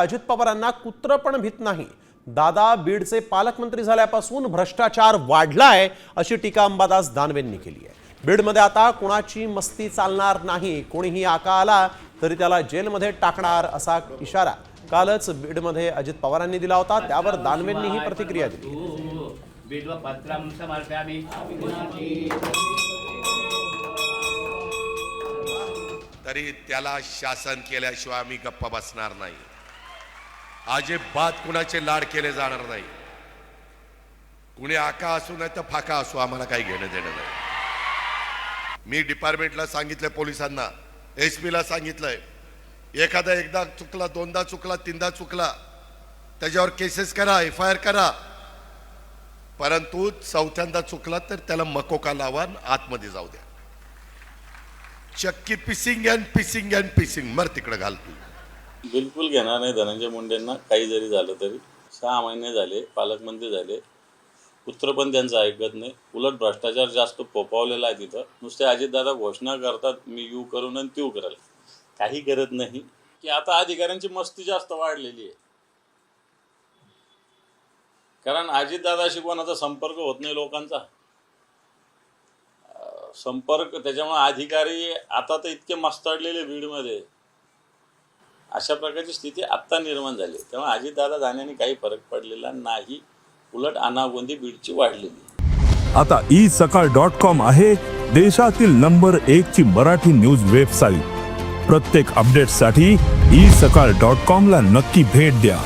अजित पवारांना कुत्र पण भीत नाही. दादा बीडचे पालकमंत्री झाल्यापासून भ्रष्टाचार वाढलाय अशी टीका अंबादास दानवेंनी केली आहे. बीडमध्ये आता कुणाची मस्ती चालणार नाही कोणीही आका आला तरी त्याला जेलमध्ये टाकणार असा इशारा कालच बीडमध्ये अजित पवारांनी दिला होता त्यावर दानवेंनी ही प्रतिक्रिया दिली. तरी त्याला शासन केल्याशिवाय आम्ही गप्प बसणार नाही. अजिबात कुणाचे लाड केले जाणार नाही. कुणी आका असू नाही तर फाका असू आम्हाला काही घेणं देणं नाही. मी डिपार्टमेंटला सांगितलंय पोलिसांना एस ला सांगितलंय एखादा एकदा चुकला दोनदा चुकला तीनदा चुकला त्याच्यावर केसेस करा एफ आय आर करा. परंतु चौथ्यांदा चुकला तर त्याला मकोका लावा आतमध्ये जाऊ द्या. चक्की pissing and pissing and pissing मर तिकडे घाल तू. बिलकुल घेणार नाही धनंजय मुंडेंना काही जरी झालं तरी. सहा महिने झाले पालकमंत्री झाले. पुत्र पण त्यांचं ऐकत नाही. उलट भ्रष्टाचार जास्त पोपावलेला आहे तिथं. नुसते अजितदादा घोषणा करतात मी यू करून आणि तीव करेल. काही करत नाही. की आता अधिकाऱ्यांची मस्ती जास्त वाढलेली आहे. कारण अजितदादाशी कोणाचा संपर्क होत नाही लोकांचा. संपर्क त्याच्यामुळे अधिकारी आता तर इतके मस्ताडलेले बीडमध्ये. अशा प्रकारची स्थिती आत्ता निर्माण झाली. तेव्हा अजितदादा जाण्याने काही फरक पडलेला नाही. उलट अनागोंदी बीडची वाढलेली. आता ई सकाळ डॉट कॉम आहे देशातील नंबर एक ची मराठी न्यूज वेबसाईट. प्रत्येक अपडेटसाठी ई सकाळ डॉट कॉम ला नक्की भेट द्या.